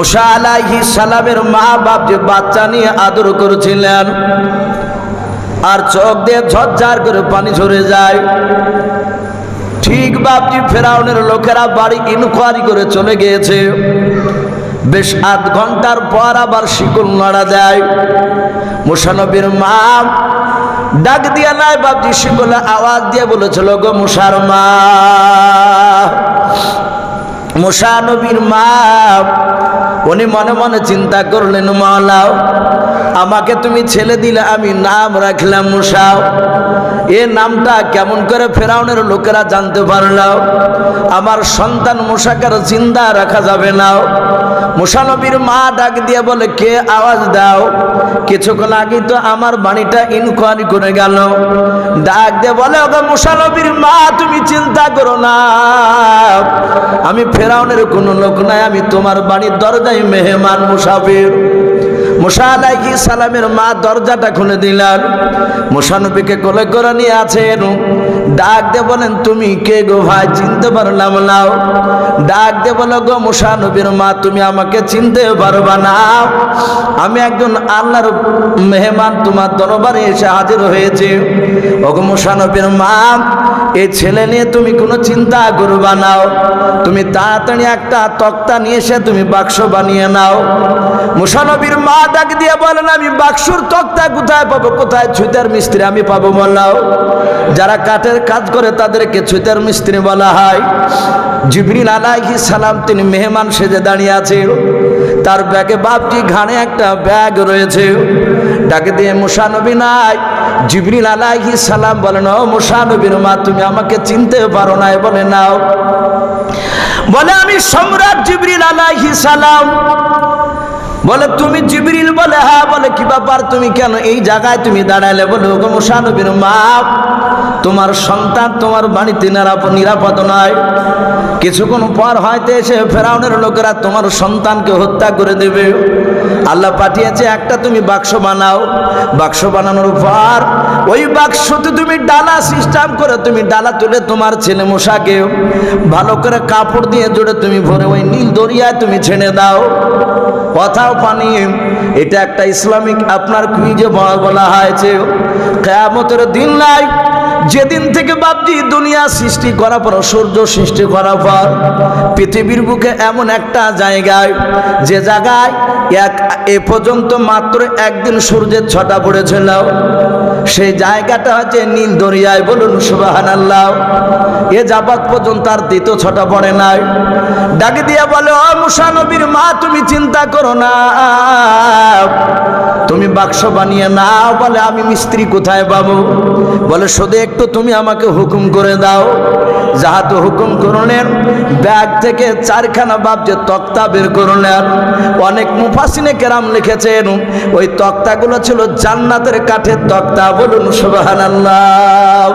মুসা আলাইহি সালামের মা বাপ যে বাচ্চা নিয়ে আদর করেছিলেন, আর চোখ দিয়ে ঝরঝার করে পানি ঝরে যায়। ঠিক বাপজি ফেরাউনের লোকেরা বাড়ি ইনকোয়ারি করে চলে গিয়েছে। বেশ আধ ঘণ্টার পর আবার শিকল নাড়া দেয় মুসানবীর মা ডাক দিয়া নাই বাপজি শিকলে আওয়াজ দিয়ে বলেছিল, গো মুসার মা মুসানবীর মা, উনি মনে মনে চিন্তা করলেন মালাও আমাকে তুমি ছেলে দিলে আমি নাম রাখলাম মুসাও। এ নামটা কেমন করে ফেরাউনের লোকেরা জানতে পারলাম আমার সন্তান মুসাকার চিন্তা রাখা যাবে না। মুসানবীর মা ডাক দিয়ে বলে, কে আওয়াজ দাও? কিছুক্ষণ আগে তো আমার বাড়িটা ইনকোয়ারি করে গেল। ডাক দিয়ে বলে ওকে মুসানবীর মা, তুমি চিন্তা করো না। আমি ফেরাউনের কোনো লোক নাই, আমি তোমার বাড়ির দরজায় মেহমান মুসাফির। মুসা আলাইহি সালামের মা দরজাটা খুলে দিলেন। মুসানবীকে কোলে করে নিয়ে আছেন। ডাক দে বলেন, তুমি কে গো ভাই? চিনতে পারলাম নাও ডাক দে বলো, গো মুসানবীর মা, তুমি আমাকে চিনতে পারবা না। আমি একজন আল্লাহর মেহমান, তোমার দরবারে এসে হাজির হয়েছে। ওগো মুসানবীর মা এই ছেলে নিয়ে তুমি কোনো চিন্তা করবা নাও তুমি তাড়াতাড়ি একটা তক্তা নিয়ে এসে তুমি বাক্স বানিয়ে নাও। মুসানবীর মা ডাক দিয়ে বলেন, আমি বাক্সুর তক্তা কোথায় পাবো? কোথায় ছুতার মিস্ত্রি আমি পাবো বললাও যারা কাঠের কাজ করে তাদেরকে ছুতার মিস্ত্রি বলা হয়। জিবরিল আলাইহি সালাম, তিনি মেহমান সেজে দাঁড়িয়ে আছে তার ব্যাগে বাপজি ঘাড়ে একটা ব্যাগ রয়েছে। ডাকে দিয়ে মুসানবী নাই? জিবরিল আলাইহি সালাম বলেন, ও মুসানবীর মা, তুমি আমাকে চিনতে পারো না বলে নাও। বলে, আমি সম্রাট জিবরিল আলাইহি সালাম বলে, তুমি জিবরিল বলে হ্যাঁ বলে, কি ব্যাপার? তুমি কেন এই জায়গায় তুমি দাঁড়াইলে বলে, ওগো মুসানবীর মা তোমার সন্তান তোমার বাড়িতে নিরাপদ নয়। কিছুক্ষণ পর হয়তো এসে ফেরাউনের লোকেরা তোমার সন্তানকে হত্যা করে দেবে। আল্লাহ পাঠিয়েছে একটা, তুমি বাক্স বানাও। বাক্স বানানোর পর ওই বাক্সতে তুমি ডালা সিস্টেম করে তুমি ডালা তুলে তোমার ছেলে মশাকে ভালো করে কাপড় দিয়ে জুড়ে তুমি ভরে ওই নীল দরিয়ায় তুমি ছেড়ে দাও। কথাও পানি, এটা একটা ইসলামিক, আপনার কুইজে বলা হয়েছে? কেয়ামতের দিন নাই, যেদিন থেকে বাপজি দুনিয়া সৃষ্টি করার পর, সূর্য সৃষ্টি করার পর, পৃথিবীর বুকে এমন একটা জায়গায়, যে জায়গায় এক, এ পর্যন্ত মাত্র একদিন সূর্যের ছটা পড়েছিল। সেই জায়গাটা হচ্ছে নীল দরিয়ায় বলুন সুবাহান আল্লাহ এ যাবাত পর্যন্ত আর দ্বিতীয় ছটা পড়ে নাই। ডাকে দিয়া বলে, ও মুসানবীর মা, তুমি চিন্তা করো না। তুমি বাক্স বানিয়ে নাও। বলে, আমি মিস্ত্রি কোথায় পাবো? বলে শুধু একটু তুমি আমাকে হুকুম করে দাও। যাহাতে হুকুম করলেন ব্যাগ থেকে চারখানা বাপ যে তক্তা বের করলেন অনেক মুফাসিনে কেরাম লিখেছেন, ওই তক্তাগুলো ছিল জান্নাতের কাঠের তক্তা। বলুন সুবাহ আল্লাহ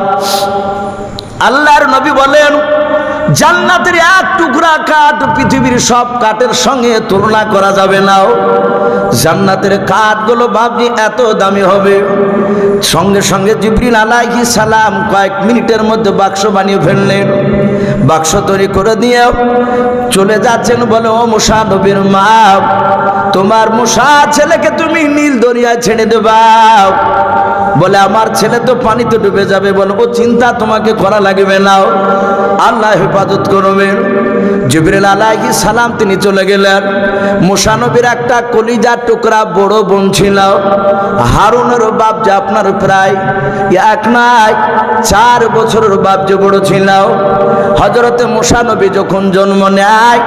আল্লাহর নবী বলেন জান্নাতের এক টুকরা কাঠ পৃথিবীর সব কাঠের সঙ্গে তুলনা করা যাবে না জান্নাতের কাঠগুলো ভাবনি এত দামি হবে। সঙ্গে সঙ্গে জিবরিল আলাইহি সালাম কয়েক মিনিটের মধ্যে বাক্স বানিয়ে ফেললেন। বাক্স তৈরি করে দিয়ে চলে যাচ্ছেন, বলে, ও মুসা নবীর মা, তোমার মুসা ছেলেকে তুমি নীল দরিয়ায় ছেড়ে দেবা। বলে, আমার ছেলে তো পানিতে ডুবে যাবে। বলে, ও চিন্তা তোমাকে করা লাগবে না আল্লাহ হেফাজত করবেন। জিবরিল আলাইহি সালাম তিনি চলে গেলেন। মুসানবীর একটা কলিজার টুকরা বড় বোন ছিল। হারুনের বাপ যে আপনার প্রায় এক নাই, চার বছরের বাপ যে বড় ছিল। হজরতে মুসানবী যখন জন্ম নেয়,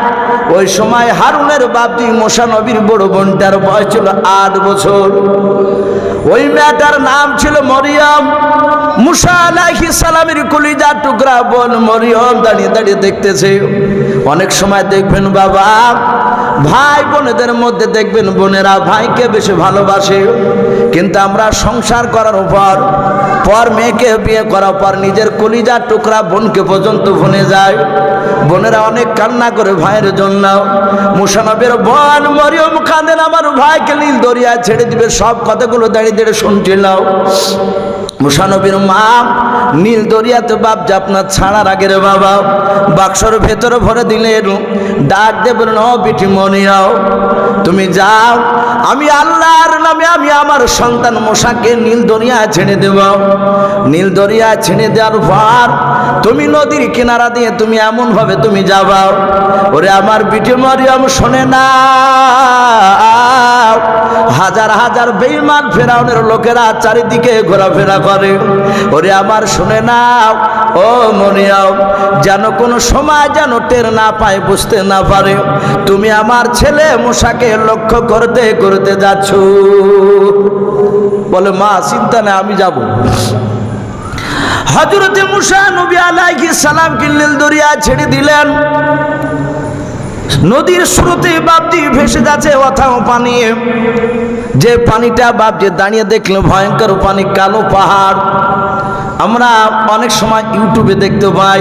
ওই সময় হারুনের বাপ যে মুসানবীর বড় বোনটার বয়স ছিল আট বছর। ওই মেয়েটার নাম ছিল মরিয়ম। মুসা আলাইহিস সালামের কলিজার টুকরা বোন মরিয়ম দাঁড়িয়ে দাঁড়িয়ে দেখতেছে। অনেক সময় দেখবেন বাবা, ভাই বোনেদের মধ্যে দেখবেন বোনেরা ভাইকে বেশি ভালোবাসে। কিন্তু আমরা সংসার করার পর পর মেয়েকে বিয়ে করার পর নিজের কলিজার টুকরা বোনকে পর্যন্ত ভুলে যায়। বোনেরা অনেক কান্না করে ভাইয়ের জন্য মুসানবের বোন মরিয়ম কাঁদেন আমার ভাইকে নীল দরিয়ায় ছেড়ে দিবে, সব কথাগুলো দাঁড়িয়ে দাঁড়িয়ে শুনছিলাম মুসানবীর মা, নীল দরিয়াতে বাপ যে আপনার ছাড়ার আগে রে বাবা, বাক্সর ভেতরে ভরে দিলেন, ডাক দেবেন ন বিটি মনিয়াও তুমি যাও, আমি আল্লাহর নামে আমি আমার সন্তান মশাকে নীল দরিয়া ছেড়ে দেব। নীল দরিয়া ছেড়ে দেওয়ার পর তুমি নদীর কিনারা দিয়ে তুমি এমন ভাবে তুমি যাবাও ওরে আমার বিটি মরিয়ম শোনে না হাজার হাজার বেইমান ফেরাউনের লোকেরা চারিদিকে ঘোরাফেরা করে। ওরে আমার শুনে না ও মনিয়াও যেন কোনো সময় যেন টের না পায়, বুঝতে না পারে। তুমি আমার ছেলে মশাকে লক্ষ্য করতে করতে যাচ্ছ। বলে, মা, চিন্তা নেই, আমি যাব। হজরতে মুসা নবী আলাইহি সালাম কিল্লিল দরিয়া ছেড়ে দিলেন। নদীর স্রোতে বাপজি ভেসে যাচ্ছে অথাও পানি। যে পানিটা বাপজি দাঁড়িয়ে দেখল, ভয়ঙ্কর পানি, কালো পাহাড়। আমরা অনেক সময় ইউটিউবে দেখতে পাই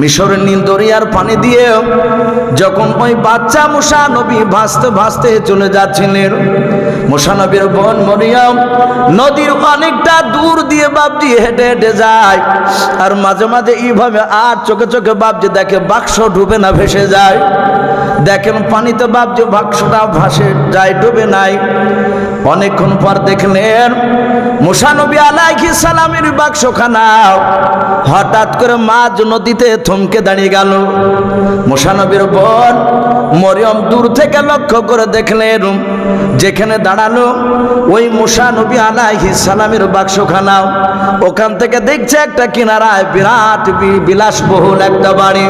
মিশরের নীল দরিয়ার পানি দিয়ে যখন ওই বাচ্চা মুসা নবী ভাসতে ভাসতে চলে যাচ্ছিলেন মুসা নবীর বোন মরিয়ম নদীর অনেকটা দূর দিয়ে বাপজি হেঁটে হেঁটে যায় আর মাঝে মাঝে এইভাবে আর চোখে চোখে বাপজি দেখে বাক্স ডুবে না, ভেসে যায়। দেখেন পানিতে বাপজি বাক্সটা ভাসে যায়, ডুবে নাই। অনেকক্ষণ পর দেখলেন মুসানবী আলাইহি সালামের বাক্সখানা। হঠাৎ করে মাঝ নদীতে থমকে দাঁড়িয়ে গেল। মুসানবীর বোন মরিয়ম দূর থেকে লক্ষ্য করে দেখলেন, যেখানে দাঁড়াল ওই মুসা নবী আলাইহি সালামের বাক্সখানা। ওখান থেকে দেখছে একটা কিনারায় বিরাট বিলাসবহুল একটা বাড়ি।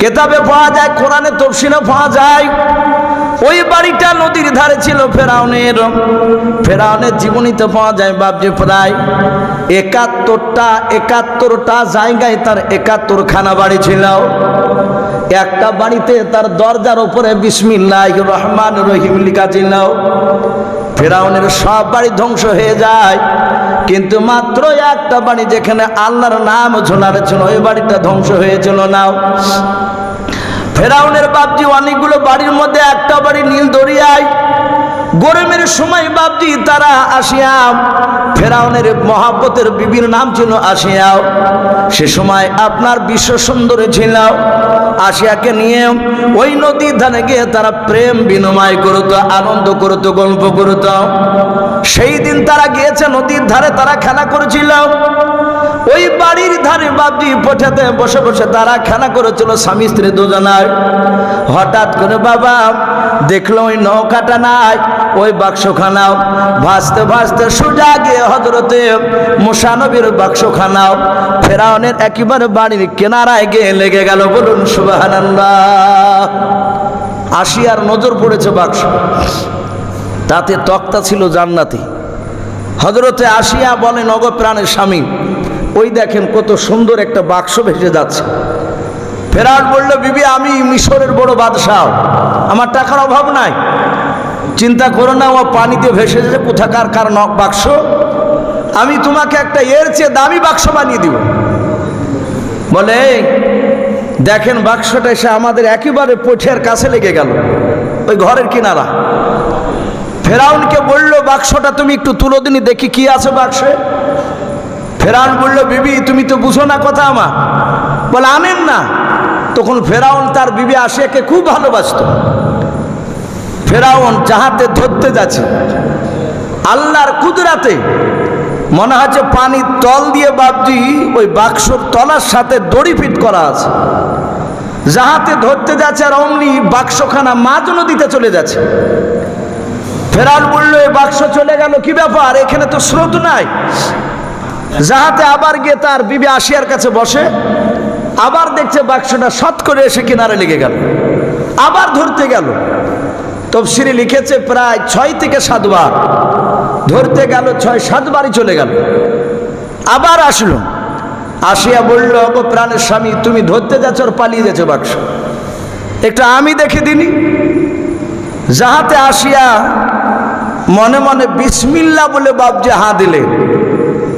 কেতাবে পাওয়া যায়, কোরআনে তফসিলে পাওয়া যায়, ওই বাড়িটা নদীর ধারে ছিল ফেরাউনের। ফেরাউনের জীবনীতে পাওয়া যায় বাপজি প্রায় একাত্তরটা একাত্তরটা জায়গায় তার একাত্তর খানা বাড়ি ছিল। একটা বাড়িতে তার দরজার উপরে বিসমিল্লাহ রহমান রহিম লিখা ছিল। ফেরাউনের সব বাড়ি ধ্বংস হয়ে যায়। কিন্তু মাত্র একটা বাড়ি যেখানে আল্লাহর নাম ঝোলার ছিল, ওই বাড়িটা ধ্বংস হয়েছিল না। ফেরাউনের বাপজি অনেকগুলো বাড়ির মধ্যে একটা বাড়ি নীল দরিয়ায় গরমের সময় বাপজি, তারা আসিয়া ফেরাউনের মহাব্বতের বিবির নাম ছিল আসিয়াও সে সময় আপনার বিশ্ব সুন্দরী ছিল। আসিয়াকে নিয়ে ওই নদীর ধানে গিয়ে তারা প্রেম বিনিময় করতো, আনন্দ করতো, গল্প করত। সেই দিন তারা গিয়েছে নদীর ধারে, তারা খেলা করেছিল। ওই বাড়ির ধারে বাবজি পঠাতে বসে বসে তারা খেলা করেছিল স্বামী স্ত্রী দুজনার। হঠাৎ করে বাবা দেখল ওই নৌকাটা নাই, ওই বাক্সখানাও। ভাসতে ভাসতে সোজা গিয়ে হজরতে মুসানবীর বাক্সখানাও। ফেরাউনের একেবারে বাড়ির কেনারায় গিয়ে লেগে গেল, বলুন সুবাহান্লাহ আসিয়ার নজর পড়েছে বাক্স। তাতে তক্তা ছিল জান্নাতি। হজরতে আসিয়া বলে, নগর প্রাণের স্বামী, ওই দেখেন কত সুন্দর একটা বাক্স ভেসে যাচ্ছে। ফেরাট বলল, বিবি, আমি মিশরের বড় বাদশাহ। আমার টাকার অভাব নাই। চিন্তা করো না, ও পানিতে ভেসে যাচ্ছে কোথাকার কার নক বাক্স? আমি তোমাকে একটা এর চেয়ে দামি বাক্স বানিয়ে দিব। বলে দেখেন বাক্সটা এসে আমাদের একেবারে পোঠের কাছে লেগে গেল। ওই ঘরের কিনারা। ফেরাউনকে বলল, বাক্সটা তুমি একটু তুলো দিনি, দেখি কি আছে বাক্সে। ফেরাউন বলল, বিবি, তুমি তো বুঝো না কথা আমার। বলে, আনেন না। তখন ফেরাউন তার বিবি আসিয়াকে খুব ভালোবাসত। ফেরাউন যাহাতে ধরতে যাচ্ছে, আল্লাহর কুদরাতে মনে হচ্ছে পানির তল দিয়ে বাবজি ওই বাক্সর তলার সাথে দড়ি ফিট করা আছে। যাহাতে ধরতে যাচ্ছে আর অমনি বাক্সখানা মাঝ নদীতে চলে যাচ্ছে। ফেরাউন বলল এই বাক্স চলে গেল, কি ব্যাপার? এখানে তো স্রোত নাই। যাহাতে আবার গিয়ে তার বিবি আসিয়ার কাছে বসে, আবার দেখছে বাক্সটা শত করে এসে কিনারে লেগে গেল, আবার ধরতে গেল। তফসিরি লিখেছে, প্রায় ছয় থেকে সাতবার ধরতে গেল, ছয় সাতবারই চলে গেল। আবার আসলো। আসিয়া বলল গো প্রাণের স্বামী, তুমি ধরতে যাচ্ছ আর পালিয়ে যাচ্ছ বাক্স। একটু আমি দেখে দিনি। যাহাতে আসিয়া মনে মনে বিসমিল্লা বলে বাবজি হা দিলে।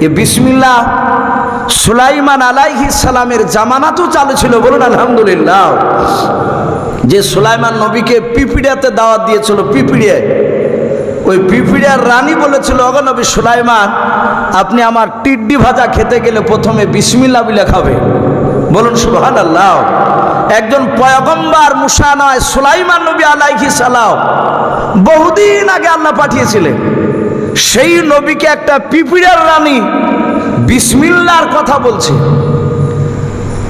এ বিসমিল্লা সুলাইমান আলাইহি সালামের জামানাতও চালু ছিল, বলুন আলহামদুলিল্লাহ। যে সুলাইমান নবীকে পিপিড়িয়াতে দাওয়াত দিয়েছিল, পিপিড়িয়ায়। ওই পিপিড়ার রানী বলেছিল অগনবী সুলাইমান, আপনি আমার টিড্ডি ভাজা খেতে গেলে প্রথমে বিসমিল্লা বিলে খাবে। বলুন সুবহান আল্লাহ একজন পয়গম্বার মুসা নয়, সুলাইমান নবী আলাইহি সালাম। বহুদিন আগে আল্লাহ পাঠিয়েছিলেন। সেই নবীকে একটা পিপিড়ার রানী বিসমিল্লার কথা বলছে।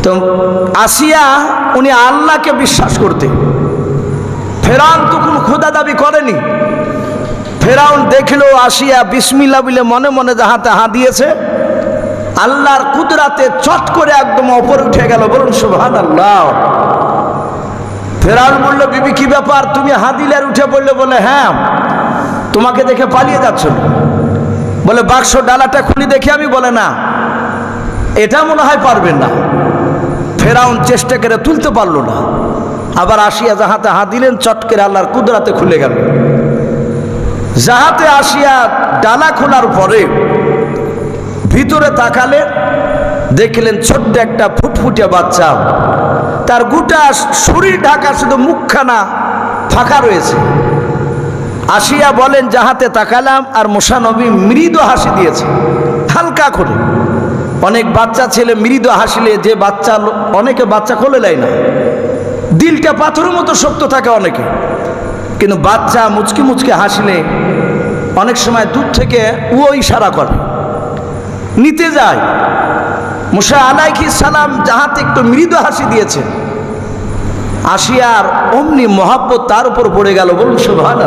তো আসিয়া উনি আল্লাহকে বিশ্বাস করতে। ফেরাউন তো কোনো খোদা দাবি করেনি। ফেরাউন দেখল, আসিয়া বিসমিল্লা বিলে মনে মনে যাহাতে হাঁ দিয়েছে। আল্লাহর কুদরাতে চট করে একদম অপর উঠে গেল, বলুন সুবহান আল্লাহ ফেরাউন বলল, বিবি, কি ব্যাপার? তুমি হাঁ দিলে আর উঠে পড়লে বলে হ্যাঁ তোমাকে দেখে পালিয়ে যাচ্ছ বলে, বাক্স ডালাটা খুলি দেখে আমি? বলে, না, এটা মনে হয় পারবেন না। ফেরাউন চেষ্টা করে তুলতে পারল না। আবার আসিয়া যাহাতে হাত দিলেন চট করে আল্লাহর কুদরাতে খুলে গেল। যাহাতে আসিয়া ডালা খোলার পরে ভিতরে তাকালে দেখলেন ছোট্ট একটা ফুটফুটে বাচ্চা তার গোটা শরীর ঢাকা শুধু মুখখানা ফাঁকা রয়েছে। আসিয়া বলেন, যাহাতে তাকালাম আর মোশানবী মৃদু হাসি দিয়েছে, হালকা করে। অনেক বাচ্চা ছেলে মৃদু হাসিলে যে বাচ্চা অনেকে বাচ্চা কোলে নেয় না। দিলটা পাথরের মতো শক্ত থাকে অনেকে। কিন্তু বাচ্চা মুচকি মুচকি হাসলে অনেক সময় দূর থেকে ও ইশারা করে। নিতে যায়। মুসা আলাইকি সালাম যাহাতে একটু মৃদু হাসি দিয়েছে, আসিয়ার অমনি মহাব্বত তার উপর পড়ে গেল, বলুন সুভান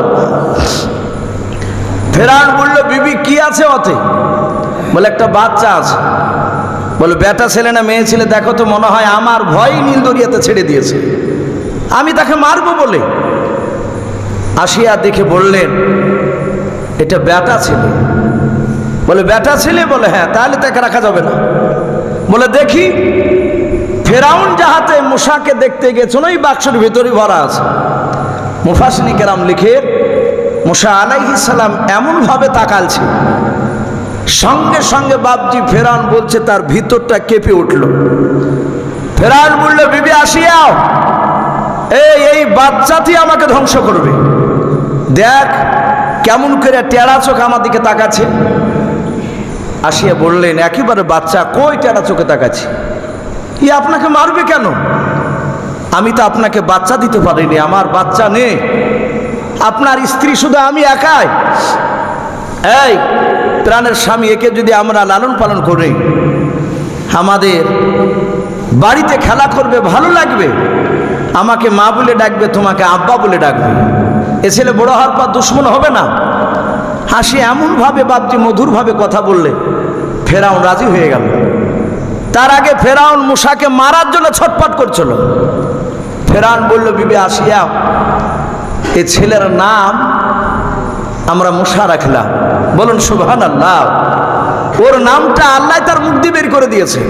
ফেরান বলল, বিবি, কি আছে অতে? বলে, একটা বাচ্চা আছে। বলে, বেটা ছেলে না মেয়ে ছেলে, দেখো তো, মনে হয় আমার ভয় নীল দরিয়াতে ছেড়ে দিয়েছে। আমি তাকে মারবো বলে। আসিয়া দেখে বললেন, এটা বেটা ছেলে। বলে, বেটা ছেলে? বলে হ্যাঁ তাহলে তাকে রাখা যাবে না। বলে, দেখি, ফেরাউন যাহাতে মুসাকে দেখতে গেছিল ওই বাক্সের ভিতরে ভরা আছে। মুফাসিনী কেরাম লিখে, মুসা আলাইহি সালাম এমনভাবে তাকালছে। সঙ্গে সঙ্গে বাপজি ফেরাউন বলছে, তার ভিতরটা কেঁপে উঠল। ফেরাউন বলল, বিবি আসিয়াও এই এই বাচ্চাটি আমাকে ধ্বংস করবে। দেখ, কেমন করে টেরা চোখ আমার দিকে তাকাচ্ছে। আসিয়া বললেন, একেবারে বাচ্চা, কই টেরা চোখে তাকাচ্ছে? ই আপনাকে মারবে কেন? আমি তো আপনাকে বাচ্চা দিতে পারিনি, আমার বাচ্চা নেই। আপনার স্ত্রী শুধু আমি একাই। এই, প্রাণের স্বামী, একে যদি আমরা লালন পালন করি, আমাদের বাড়িতে খেলা করবে, ভালো লাগবে। আমাকে মা বলে ডাকবে, তোমাকে আব্বা বলে ডাকবে। এ ছেলে বড় হওয়ার পর দুশ্মন হবে না? হাসি এমনভাবে বাপজি মধুরভাবে কথা বললে। ফেরাউন রাজি হয়ে গেল। তার আগে ফেরাউন মুসাকে মারার জন্য ছটপট করছিল। ফেরাউন বলল, বিবে আসিয়া, এ ছেলের নাম আমরা মুসা রাখলাম। বলুন সুবহান আল্লাহ ওর নামটা আল্লাহ তার দিয়ে বের করে দিয়েছে।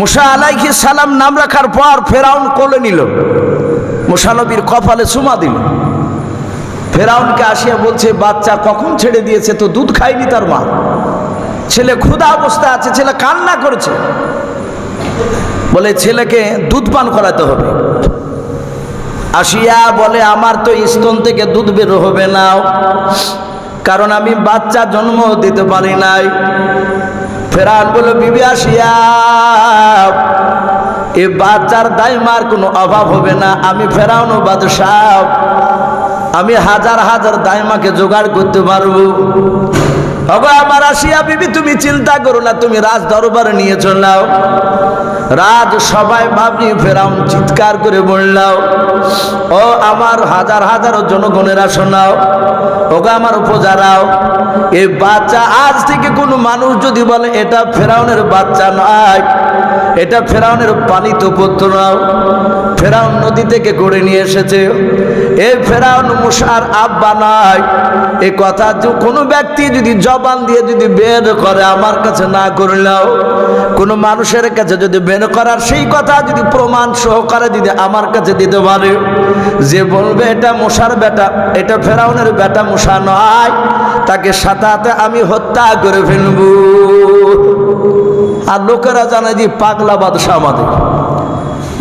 মুসা আলাইহি সালাম নাম রাখার পর ফেরাউন কোলে নিল। মুসানবীর কপালে চুমা দিল। ফেরাউনকে আসিয়া বলছে, বাচ্চা কখন ছেড়ে দিয়েছে? তো দুধ খায়নি তার মা। ছেলে ক্ষুধা অবস্থা আছে, ছেলে কান্না করেছে। বলে, ছেলেকে দুধ পান করাতে হবে। আসিয়া বলে, আমার তো স্তন থেকে দুধ বের হবে না, কারণ আমি বাচ্চা জন্ম দিতে পারি নাই। ফেরান বলে, বিবি আসিয়া, এ বাচ্চার দাইমার কোনো অভাব হবে না, আমি ফেরাউনো বাদশাহ, আমি হাজার হাজার দাইমাকে জোগাড় করতে পারব। হবে আমার আসিয়া বিবি, তুমি চিন্তা করো না, তুমি রাজ দরবারে নিয়ে চলাও রাজ সবাই ভাবনি ফেরাউন চিৎকার করে বললাও ও আমার হাজার হাজার জনগণেরা শোনাও ওগো আমার উপজারাও। এই বাচ্চা, আজ থেকে কোনো মানুষ যদি বলে, এটা ফেরাউনের বাচ্চা নয়, এটা ফেরাউনের পালিত পুত্র নাও। ফেরাউন নদী থেকে গড়ে নিয়ে এসেছে। এ ফেরাউন মুসার আব্বা নয় এ কথা কোনো ব্যক্তি যদি জবান দিয়ে যদি বের করে আমার কাছে না করলেও, কোনো মানুষের কাছে যদি বের করার সেই কথা যদি প্রমাণ সহকারে যদি আমার কাছে দিতে পারে, যে বলবে এটা মশার বেটা, এটা ফেরাউনের বেটা মশা নয়, তাকে সাথে আমি হত্যা করে ফেলব। আর লোকেরা জানে যে পাগলা বাদশাহ আমাদের।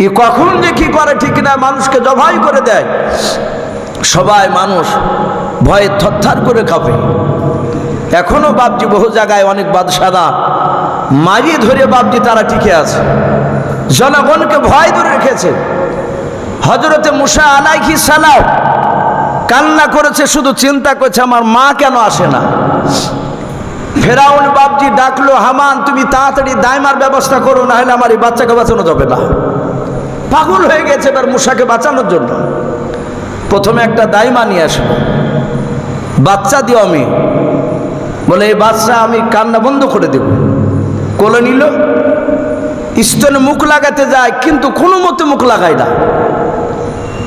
ই কখন যে কি করে ঠিক না, মানুষকে জবাই করে দেয়। সবাই মানুষ ভয়ে থরথর করে কাঁপে। এখনও বাপজি বহু জায়গায় অনেক বাদশাদা মারি ধরে বাপজি তারা টিকে আছে। জনগণকে ভয় ধরে রেখেছে। হজরতে মুসা আলাইহি সালাম কান্না করেছে, শুধু চিন্তা করছে, আমার মা কেন আসে না? ফেরাউন বাপজি ডাকলো, হামান, তুমি তাড়াতাড়ি দায়মার ব্যবস্থা করো না হলে আমার এই বাচ্চাকে বাঁচানো যাবে না। পাগল হয়ে গেছে এবার মূষাকে বাঁচানোর জন্য। প্রথমে একটা দাইমা নিয়ে আসব বাচ্চা দিও আমি। বলে, এই বাচ্চা আমি কান্না বন্ধ করে দেব। কোলে নিল। স্তনে মুখ লাগাতে যায়, কিন্তু কোনো মতে মুখ লাগায় না।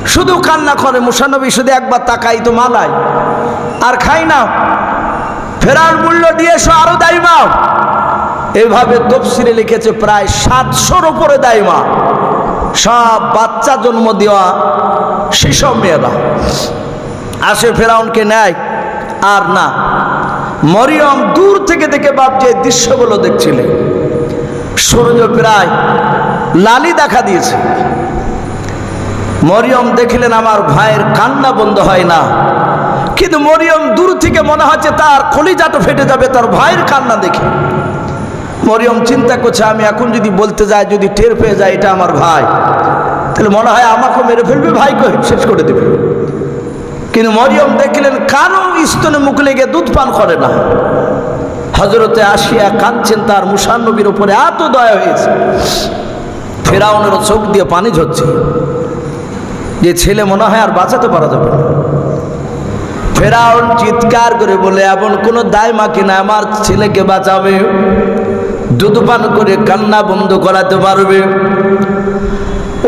শুধু কান্না করে মুসানবী শুধু একবার তাকাই তো মালায়। আর খাই না। ফেরার মূল্য দিয়ে এসো আরও দাইমা। এইভাবে তফসিরে লিখেছে প্রায় সাতশোর উপরে দাইমা। সব বাচ্চা জন্ম দেওয়া সেসব মেয়েরা। আসে ফেরাউনকে নেয়, আর না, মরিয়ম দূর থেকে দেখে বাপ যে দৃশ্যগুলো দেখছিলেন সূর্য প্রায় লালি দেখা দিয়েছে। মরিয়ম দেখলেন আমার ভাইয়ের কান্না বন্ধ হয় না। কিন্তু মরিয়ম দূর থেকে মনে হচ্ছে তার কলিজাটা ফেটে যাবে, তার ভাইয়ের কান্না দেখে। মরিয়ম চিন্তা করছে, আমি এখন যদি বলতে যাই, যদি টের পেয়ে যায় এটা আমার ভাই। তাহলে মনে হয় আমাকে মেরে ফেলবে, ভাইকে শেষ করে দেবে। কিন্তু মরিয়ম দেখলেন, কারও স্তনে মুখ লেগে দুধ পান করে না। হজরতে আসিয়া কাঁদছেন, তার মুসান্নবীর উপরে এত দয়া হয়েছে। ফেরাউনেরও চোখ দিয়ে পানি ঝরছে। যে ছেলে মনে হয় আর বাঁচাতে পারা যাবে না। ফেরাউন চিৎকার করে বলে, এমন কোনো দায় মাকে না, আমার ছেলেকে বাঁচাবে? দুধ পান করে কান্না বন্ধ করাতে পারবে।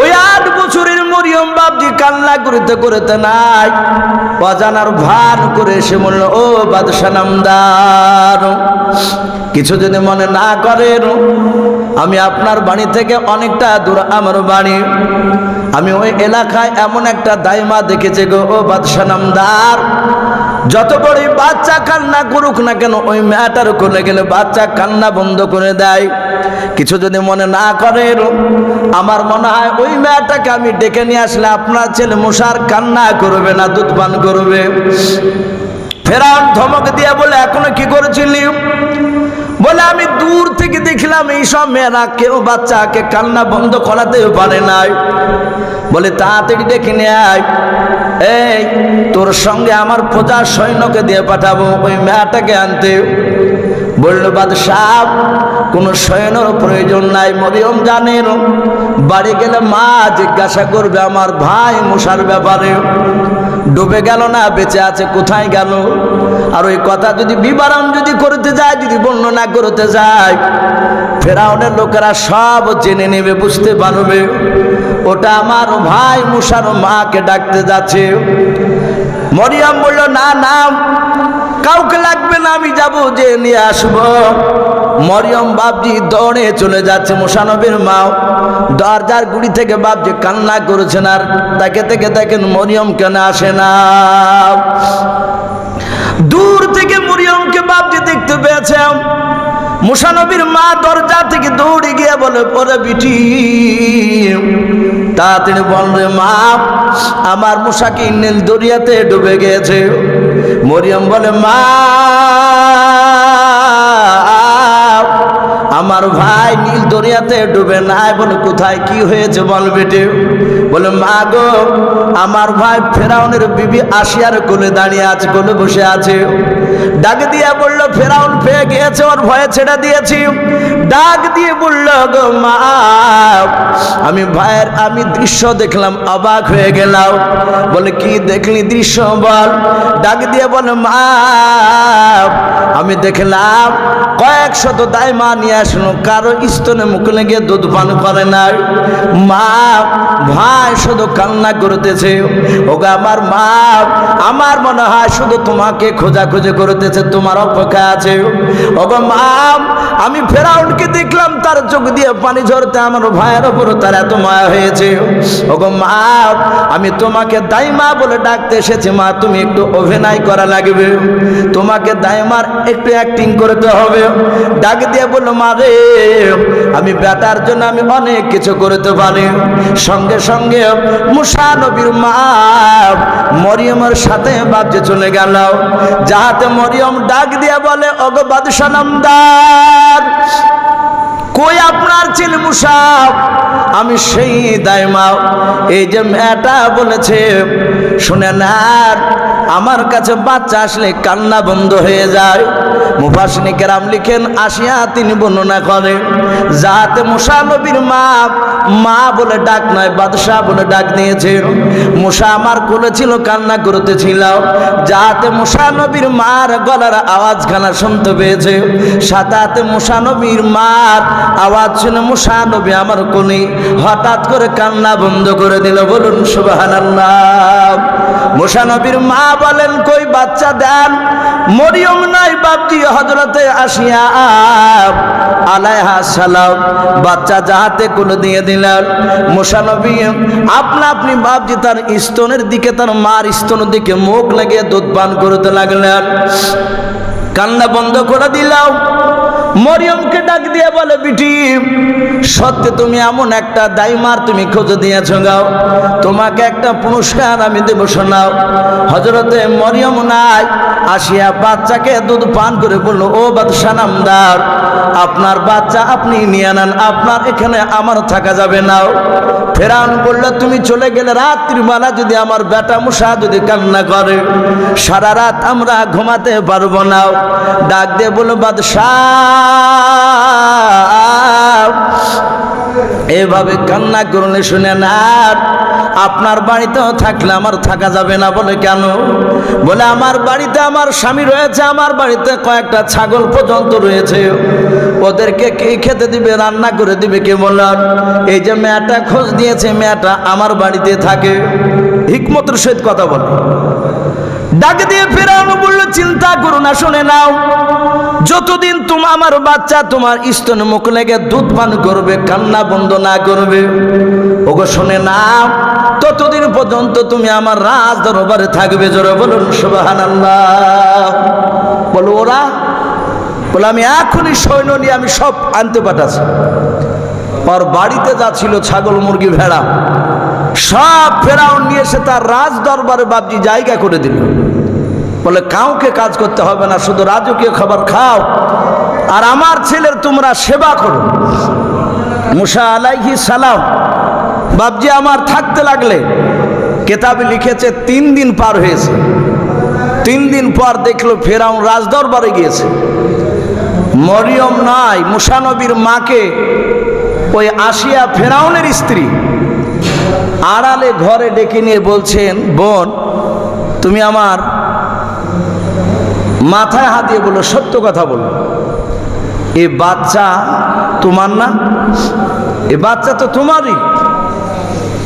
ওই আট বছরের মরিয়ম বাপজি কান্না করিতে করিতে নাই। অজানার ভান করে এসে বলল, ও বাদশা নামদার কিছু যদি মনে না করেন, আমি আপনার বাড়ি থেকে অনেকটা দূর আমার বাড়ি। আমি ওই এলাকায় এমন একটা দাইমা দেখেছি গো, ও বাদশা নামদার। যত বড়ই বাচ্চা কান্না করুক না কেন, ওই মেয়েটার কোলে গেলে বাচ্চা কান্না বন্ধ করে দেয়। কিছু যদি মনে না করে, আমার মনে হয় ওই মেয়েটাকে আমি ডেকে নিয়ে আসলে আপনার ছেলে মশার কান্না করবে না দুধ পান করবে। ফেরাউন ধমক দিয়ে বলে, এখনও কি করেছিলি? বলে, আমি দূর থেকে দেখলাম এইসব মেয়েরা কেউ বাচ্চাকে কান্না বন্ধ করাতেও পারে নাই। বলে, তাড়াতাড়ি ডেকে নেয় এই, তোর সঙ্গে আমার প্রজা সৈন্যকে দিয়ে পাঠাবো, ওই মেয়েটাকে আনতে। বলল, বাদশাহ, কোনো সৈন্যর প্রয়োজন নাই, মরিয়ম জানেন বাড়ি গেলে মা জিজ্ঞাসা করবে, আমার ভাই মশার ব্যাপারে। ডুবে গেল না, বেঁচে আছে, কোথায় গেল? আর ওই কথা যদি বিবরণ যদি করতে যায়, যদি বর্ণনা করতে যায়, ফেরাউনের লোকেরা সব জেনে নেবে, বুঝতে পারবে। ওটা আমার ভাই মুসার মাকে ডাকতে যাচ্ছে। মরিয়াম বলল, না না, কাউকে লাগবে না, আমি যাব, যে নিয়ে আসব। মরিয়ম বাপজি দৌড়ে চলে যাচ্ছে মোশানবীর মা। দরজার গুড়ি থেকে বাপজি কান্না করেছেন আর তাকে থেকে দেখেন মরিয়ম কেন আসে না। দূর থেকে মরিয়মকে বাপজি দেখতে পেয়েছে। মুসানবীর মা দরজা থেকে দৌড়ে গিয়ে বলে, পরে বিটি। তাড়াতাড়ি বলবে মা, আমার মুসাকে নীল দরিয়াতে ডুবে গিয়েছে। মরিয়ম বলে, মা, আমার ভাই নীল দরিয়াতে ডুবে নাই বলে কোথায় কি হয়েছে বল বেটে? বলে, মা গো, আমার ভাই ফেরাউনের বিবি আসিয়ার কোলে দাঁড়িয়ে আছে, কোলে বসে আছে। ডাক দিয়ে বলল, ফেরাউন, পেয়ে গিয়েছে, ওর ভয়ে ছেড়ে দিয়েছি। ডাক দিয়ে বলল, গো মা, আমি ভাইয়ের, আমি দৃশ্য দেখলাম, অবাক হয়ে গেলাম। বলে, কি দেখলি দৃশ্য, বল। ডাক দিয়ে বলে, মা, আমি দেখলাম কয়েক শত দায় মা নিয়ে আসলো, কারও স্তনে মুখ লেগে দুধ পান করে নাই। মা, ভাই শুধু কান্না করতেছে। ওগা, আমার মা, আমার মনে হয় শুধু তোমাকে খোঁজাখুঁজি করতেছে, তোমার অপেক্ষা আছে। ওগো মা, আমি ফেরাউনকে দেখলাম, তার চোখ দিয়ে পানি ঝরতে আমার ভাইয়ের ওপর তার এত মায়া হয়েছে। ওগো মা, আমি তোমাকে দাইমা বলে ডাকতে এসেছি, মা, তুমি একটু অভিনয় করা লাগবে। তোমাকে দাইমার একটু অ্যাক্টিং করতে হবে। ডাক দিয়ে বলল, মা রে, আমি বেটার জন্য আমি অনেক কিছু করতে পারি। সঙ্গে সঙ্গে মুসা নবীর মা মরিয়মের সাথে বাপজে চলে গেল। যাহাতে মরিয়ম ডাক দিয়া বলে অগ বাদশা নামদার, কই আপনার ছিল মুসাফ? আমি সেই দায় দায়মা এই যে মেয়েটা বলেছে শুনে না আমার কাছে বাচ্চা আসলে কান্না বন্ধ হয়ে যায়। মুফাসনি কেরাম লিখেন, আসিয়া তিনি বর্ণনা করেন যাতে মুসা নবীর মা মা বলে ডাক নয়, বাদশাহ বলে ডাক দিয়েছে মুসা আমার কোলে ছিল, কান্না করতেছিল। যাতে মুসা নবীর মার গলার আওয়াজ খানা শুনতে পেয়েছে সাথে মুসা নবীর মার আওয়াজ শুনে মুসা নবী আমার কোলে হঠাৎ করে কান্না বন্ধ করে দিল, বলুন সুবহানাল্লাহ। মুসা নবীর মা বলেন, কই বাচ্চা দেন, মরিয়ম নাই বাপজি হজরতে আসিয়া আলাইহা সালাম, বাচ্চা যাহাতে কোন দিয়ে দিলেন মুসানবী আপনা আপনি বাপজি তার স্তনের দিকে, তার মার স্তনের দিকে মুখ লাগিয়ে দুধ পান করতে লাগলেন। কান্না বন্ধ করে দিলাম। মরিয়মকে ডাক দিয়ে বলে, বিটি, সত্যি তুমি এমন একটা দাইমার তুমি খোঁজ দিয়েছ, গাও। তোমাকে একটা পুরস্কার আমি দেব, শোনাও। হজরতে মরিয়ম নাই, আসিয়া বাচ্চাকে দুধ পান করে বলল, ও বাদশা নামদার, আপনার বাচ্চা আপনি নিয়ে নেন, আপনার এখানে আমার থাকা যাবে না। ফেরান বলল, তুমি চলে গেলে রাত্রিবেলা যদি আমার বেটা মশা যদি কান্না করে, সারা রাত আমরা ঘুমাতে পারব না। ডাক দিয়ে বলো বাদশাহ, এভাবে কান্না করলে শুনে না আপনার বাড়িতেও থাকলে আমার থাকা যাবে না বলে কেন? বলে, আমার বাড়িতে আমার স্বামী রয়েছে, আমার বাড়িতে কয়েকটা ছাগল পর্যন্ত রয়েছে। ওদেরকে কে খেতে দিবে, রান্না করে দিবে কে বললাম এই যে মেয়েটা খোঁজ দিয়েছে, মেয়েটা আমার বাড়িতে থাকে। হিকমতের সহিত কথা বলে। ডাক দিয়ে ফেরানো বলল, চিন্তা করো না, শুনে নাও। যতদিন তুমি, আমার বাচ্চা তোমার স্তন মুখ লেগে দুধ পান করবে, কান্না বন্ধ না করবে। ওগো, শুনে নাও, ততদিন পর্যন্ত তুমি আমার রাজ দরবারে থাকবে। জোরে বলুন সুবাহান বলো, ওরা? বলে, আমি এখনই সৈন্য নিয়ে আমি সব আনতে পাঠাচ্ছি। ওর বাড়িতে যা ছিল ছাগল, মুরগি, ভেড়া, সব ফেরাউন নিয়ে এসে তার রাজ দরবারে বাবজি জায়গা করে দিল। বলে, কাউকে কাজ করতে হবে না, শুধু রাজকীয় খাবার খাও। আর আমার ছেলের তোমরা সেবা করো। মুসা আলাইহি সালাম বাবজি আমার থাকতে লাগলে, কেতাবে লিখেছে, তিন দিন পার হয়েছে। তিন দিন পর দেখল ফেরাউন রাজদরবারে গিয়েছে। মরিয়ম নয় মুসানবীর মাকে ওই আসিয়া ফেরাউনের স্ত্রী আড়ালে ঘরে ডেকে নিয়ে বলছেন, বোন, তুমি আমার মাথায় হাত দিয়ে বলো সত্য কথা বলো এ বাচ্চা তোমার না? এ বাচ্চা তো তোমারই।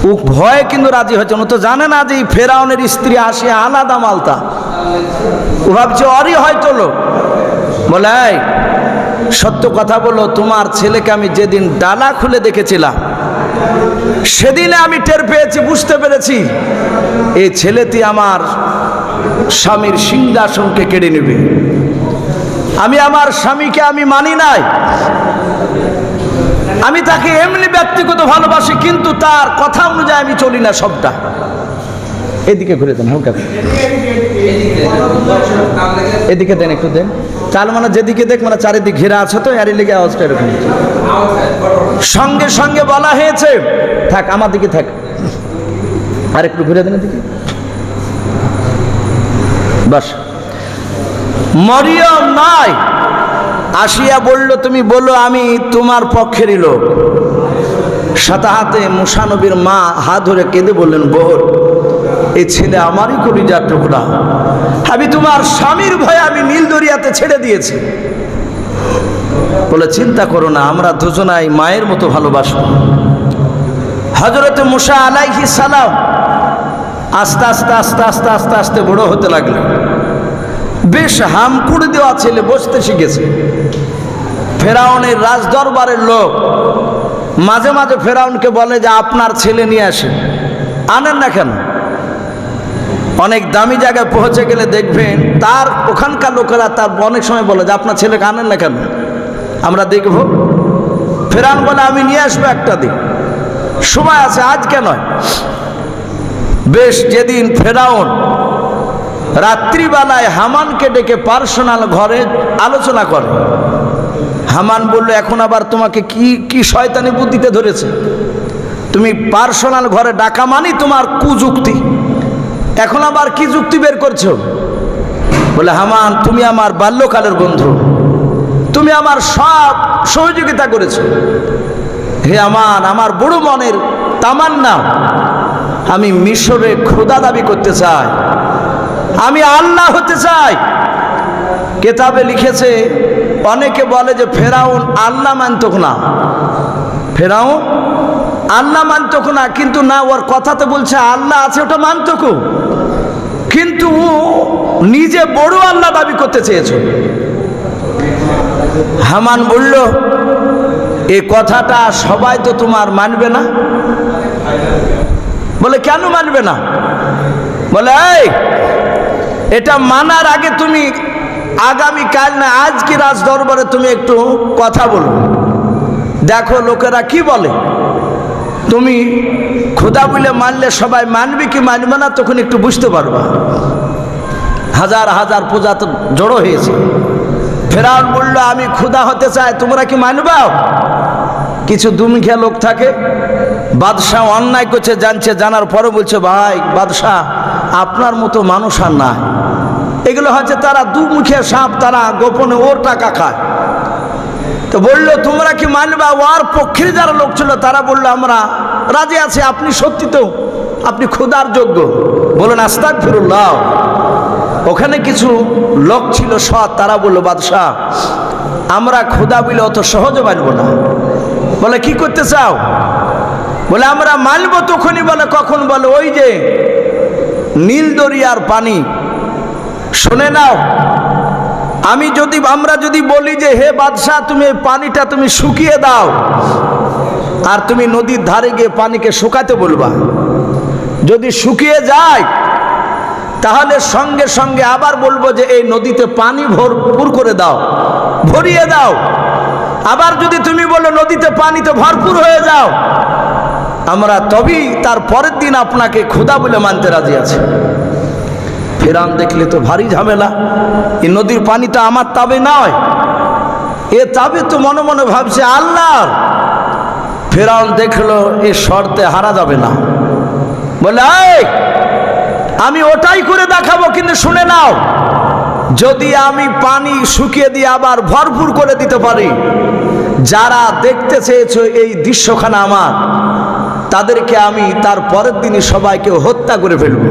ও ভয়ে কিন্তু রাজি হয়েছে ও তো জানে না যে ফেরাউনের স্ত্রী আসে আলাদা মালতা। ও ভাবছে অরি হয়তো লোক। বলে "এই, সত্য কথা বলো তোমার ছেলেকে আমি যেদিন ডালা খুলে দেখেছিলাম সেদিনে আমি টের পেয়েছি বুঝতে পেরেছি। এই ছেলেটি আমার স্বামীর সিংহাসনকে কেড়ে নেবে। আমি আমার স্বামীকে আমি মানি নাই। আমি তাকে এমনি ব্যক্তিগত ভালোবাসি, কিন্তু তার কথা অনুযায়ী আমি চলি না সবটা। এদিকে ঘুরে দেন, হালকা। এদিকে দেন, একটু দেন। চাল মানে যেদিকে দেখ মানে চারিদিক ঘেরা আছে তো, এর লেগে আওয়াজটা এরকম সঙ্গে সঙ্গে বলা হয়েছে, থাক, আমার দিকে থাক। আর একটু ঘুরে দেন এদিকে। বাস। মরিয়ম নয় আসিয়া বলল, তুমি বলো, আমি তোমার পক্ষেরই লোক। সাতাহাতে মুসানবীর মা হাত ধরে কেঁদে বললেন বোর এই ছেলে আমারই কলিজার টুকরা। আমি তোমার স্বামীর ভয়ে আমি নীল দরিয়াতে ছেড়ে দিয়েছি। বলে, চিন্তা করো না, আমরা দুজনাই মায়ের মতো ভালোবাসবো। হজরত মুসা আলাইহি সালাম আস্তে আস্তে আস্তে আস্তে আস্তে আস্তে বড় হতে লাগল। বেশ হামকুড়ি দেওয়া ছেলে বসতে শিখেছে। ফেরাউনের রাজ দরবারের লোক মাঝে মাঝে ফেরাউনকে বলে যে, আপনার ছেলে নিয়ে আসেন আনেন না কেন? অনেক দামি জায়গায় পৌঁছে গেলে দেখবেন তার ওখানকার লোকেরা তার অনেক সময় বলে যে, আপনার ছেলেকে আনেন না কেন? আমরা দেখব। ফেরাউন বলে, আমি নিয়ে আসব একটা দিন। সময় আছে, আজকে নয়। বেশ যেদিন ফেরাউন রাত্রিবেলায় হামানকে ডেকে পার্সোনাল ঘরে আলোচনা করে। হামান বলল, এখন আবার তোমাকে কি কি শয়তানি বুদ্ধিতে ধরেছে? তুমি পার্সোনাল ঘরে ডাকা মানি তোমার কুযুক্তি। এখন আবার কি যুক্তি বের করছ? বলে, হামান, তুমি আমার বাল্যকালের বন্ধু। তুমি আমার সব সহযোগিতা করেছ। হে আমার আমার বড় মনের তামান্না আমি মিশরে খোদা দাবি করতে চাই। আমি আল্লাহ হতে চাই। কেতাবে লিখেছে, অনেকে বলে যে ফেরাউন আল্লাহ মানত না। ফেরাউন আল্লাহ মানত না, কিন্তু না, ওর কথাতে বলছে আল্লাহ আছে, ওটা মানত কিন্তু ও নিজে বড় আল্লাহ দাবি করতে চেয়েছ। হামান বলল, এ কথাটা সবাই তো তোমার মানবে না? বলে, কেন মানবে না? বলে, এই, এটা মানার আগে তুমি আগামী কাল না, আজকে রাজ দরবারে তুমি একটু কথা বলো দেখো লোকেরা কি বলে, তুমি খোদা বলে মানলে সবাই মানবে কি মানবে না, তখন একটু বুঝতে পারবা। হাজার হাজার পূজা তো জড়ো হয়েছে। ফেরাউন বলল, আমি ক্ষুদা হতে চাই, তোমরা কি মানবাও কিছু দুমুখিয়া লোক থাকে, বাদশাহ অন্যায় করছে, জানছে, জানার পরে বলছে, ভাই, বাদশাহ, আপনার মতো মানুষ আর নাই। এগুলো হচ্ছে তারা দুমুখিয়া সাপ, তারা গোপনে ওর টাকা খায়। তো বলল, তোমরা কি মানবা? ওর পক্ষে যারা লোক ছিল, তারা বলল, আমরা রাজি আছে, আপনি সত্যি তো, আপনি ক্ষুদার যোগ্য। বলুন আস্তাক ফিরুল্লাহ ওখানে কিছু লোক ছিল সৎ, তারা বলল, বাদশাহ, আমরা ক্ষুদা বলে অত সহজে মানব না। বলে, কি করতে চাও? বলে, আমরা মানবো তখনই বলে, কখন বলে, ওই যে নীল দরিয়ার পানি। শুনে নাও, আমি যদি, আমরা যদি বলি যে, হে বাদশাহ, তুমি পানিটা তুমি শুকিয়ে দাও, আর তুমি নদীর ধারে গিয়ে পানিকে শুকাতে বলবা। যদি শুকিয়ে যায়, তাহলে সঙ্গে সঙ্গে আবার বলব যে, এই নদীতে পানি ভরপুর করে দাও, ভরিয়ে দাও। আবার যদি তুমি বলো নদীতে পানিতে ভরপুর হয়ে যাও আমরা তবেই তার পরের দিন আপনাকে ক্ষুদা বলে মানতে রাজি আছে। ফেরান দেখলে তো ভারী ঝামেলা এই নদীর পানিটা আমার তাবে নয় এ তাবে তো মনে মনে ভাবছে আল্লাহ ফেরাউন দেখল এ শর্তে হারা যাবে না। বলে "এই, আমি ওটাই করে দেখাবো কিন্তু শুনে নাও যদি আমি পানি শুকিয়ে দিয়ে আবার ভরপুর করে দিতে পারি, যারা দেখতে চেয়েছো এই দৃশ্যখানা আমার, তাদেরকে আমি তার পরের দিনই সবাইকে হত্যা করে ফেলব।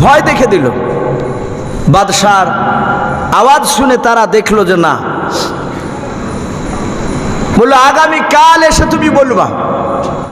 ভয় দেখে দিল। বাদশার আওয়াজ শুনে তারা দেখল যে না। বলল আগামী কাল এসে তুমি বলবা।